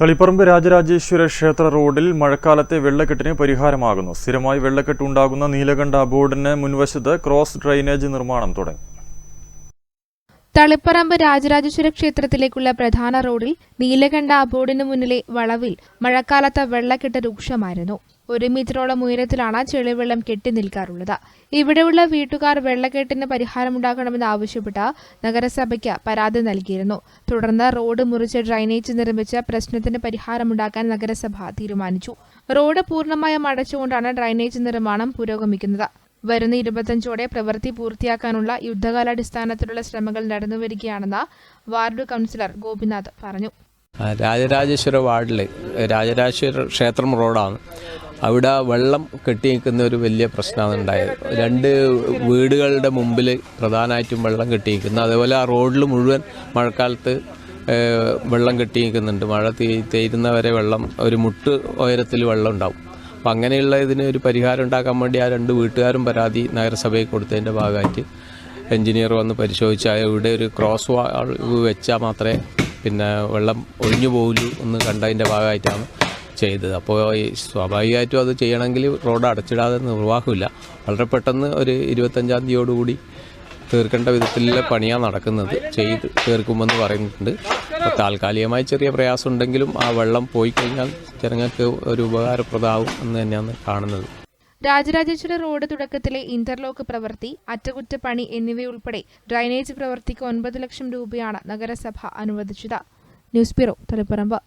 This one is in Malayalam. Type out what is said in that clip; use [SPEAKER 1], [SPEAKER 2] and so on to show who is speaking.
[SPEAKER 1] തളിപ്പറമ്പ് രാജരാജേശ്വര ക്ഷേത്ര റോഡിൽ മഴക്കാലത്തെ വെള്ളക്കെട്ടിന് പരിഹാരമാകുന്നു. സ്ഥിരമായി വെള്ളക്കെട്ട് ഉണ്ടാകുന്ന നീലകണ്ഠ ബോർഡിന് മുൻവശത്ത് ക്രോസ് ഡ്രെയിനേജ് നിർമ്മാണം തുടങ്ങി.
[SPEAKER 2] തളിപ്പറമ്പ് രാജരാജേശ്വര ക്ഷേത്രത്തിലേക്കുള്ള പ്രധാന റോഡിൽ നീലകണ്ഠ ബോർഡിന് മുന്നിലെ വളവിൽ മഴക്കാലത്ത് വെള്ളക്കെട്ട് രൂക്ഷമായിരുന്നു. ഒരു മീറ്ററോളം ഉയരത്തിലാണ് ചെളിവെള്ളം കെട്ടി നിൽക്കാറുള്ളത്. ഇവിടെയുള്ള വീട്ടുകാർ വെള്ളക്കെട്ടിന് പരിഹാരമുണ്ടാക്കണമെന്ന് ആവശ്യപ്പെട്ട് നഗരസഭയ്ക്ക് പരാതി നൽകിയിരുന്നു. തുടർന്ന് റോഡ് മുറിച്ച് ഡ്രൈനേജ് നിർമ്മിച്ച് പ്രശ്നത്തിന് പരിഹാരമുണ്ടാക്കാൻ നഗരസഭ തീരുമാനിച്ചു. റോഡ് പൂർണമായും അടച്ചുകൊണ്ടാണ് ഡ്രൈനേജ് നിർമ്മാണം പുരോഗമിക്കുന്നത്. വരുന്ന ഇരുപത്തഞ്ചോടെ പ്രവൃത്തി പൂർത്തിയാക്കാനുള്ള യുദ്ധകാലാടിസ്ഥാനത്തിലുള്ള ശ്രമങ്ങൾ നടന്നുവരികയാണെന്ന് വാർഡ് കൗൺസിലർ ഗോപിനാഥ് പറഞ്ഞു.
[SPEAKER 3] രാജരാജേശ്വര വാർഡിൽ രാജരാജേശ്വര ക്ഷേത്രം റോഡാണ്. അവിടെ വെള്ളം കെട്ടി നിൽക്കുന്ന ഒരു വലിയ പ്രശ്നമാണ് ഉണ്ടായത്. രണ്ട് വീടുകളുടെ മുമ്പിൽ പ്രധാനമായിട്ടും വെള്ളം കെട്ടി നിൽക്കുന്നു അതേപോലെ ആ റോഡിൽ മുഴുവൻ മഴക്കാലത്ത് വെള്ളം കെട്ടി നിൽക്കുന്നുണ്ട് മഴ തീരുന്നവരെ വെള്ളം ഒരു മുട്ട് ഉയരത്തിൽ വെള്ളം ഉണ്ടാവും. അപ്പം അങ്ങനെയുള്ള ഇതിന് ഒരു പരിഹാരം ഉണ്ടാക്കാൻ വേണ്ടി ആ രണ്ട് വീട്ടുകാരും പരാതി നഗരസഭയിൽ കൊടുത്തതിന്റെ ഭാഗമായിട്ട് എഞ്ചിനീയർ വന്ന് പരിശോധിച്ചാൽ ഇവിടെ ഒരു ക്രോസ് വാൾ വെച്ചാൽ മാത്രമേ പിന്നെ വെള്ളം ഒഴിഞ്ഞു പോകില്ലൂ എന്ന് കണ്ടതിന്റെ ഭാഗമായിട്ടാണ് ചെയ്തത്. അപ്പോൾ ഈ സ്വാഭാവികമായിട്ടും അത് ചെയ്യണമെങ്കിൽ റോഡ് അടച്ചിടാതെ നിർവാഹമില്ല. വളരെ പെട്ടെന്ന് ഒരു ഇരുപത്തഞ്ചാം തീയതിയോടുകൂടി തീർക്കേണ്ട വിധത്തിലുള്ള പണിയാണ് നടക്കുന്നത്. ചെയ്ത് തീർക്കുമെന്ന് പറയുന്നുണ്ട്. അപ്പോൾ താൽക്കാലികമായി ചെറിയ പ്രയാസം ഉണ്ടെങ്കിലും ആ വെള്ളം പോയി കഴിഞ്ഞാൽ ജനങ്ങൾക്ക് ഒരു ഉപകാരപ്രദമാവും എന്ന് തന്നെയാണ് കാണുന്നത്.
[SPEAKER 2] രാജരാജേശ്വര റോഡ് തുടക്കത്തിലെ ഇന്റർലോക്ക് പ്രവൃത്തി അറ്റകുറ്റപ്പണി എന്നിവയുൾപ്പെടെ ഡ്രൈനേജ് പ്രവൃത്തിക്ക് ഒൻപത് ലക്ഷം രൂപയാണ് നഗരസഭ അനുവദിച്ചത്. News bureau Taliparamba.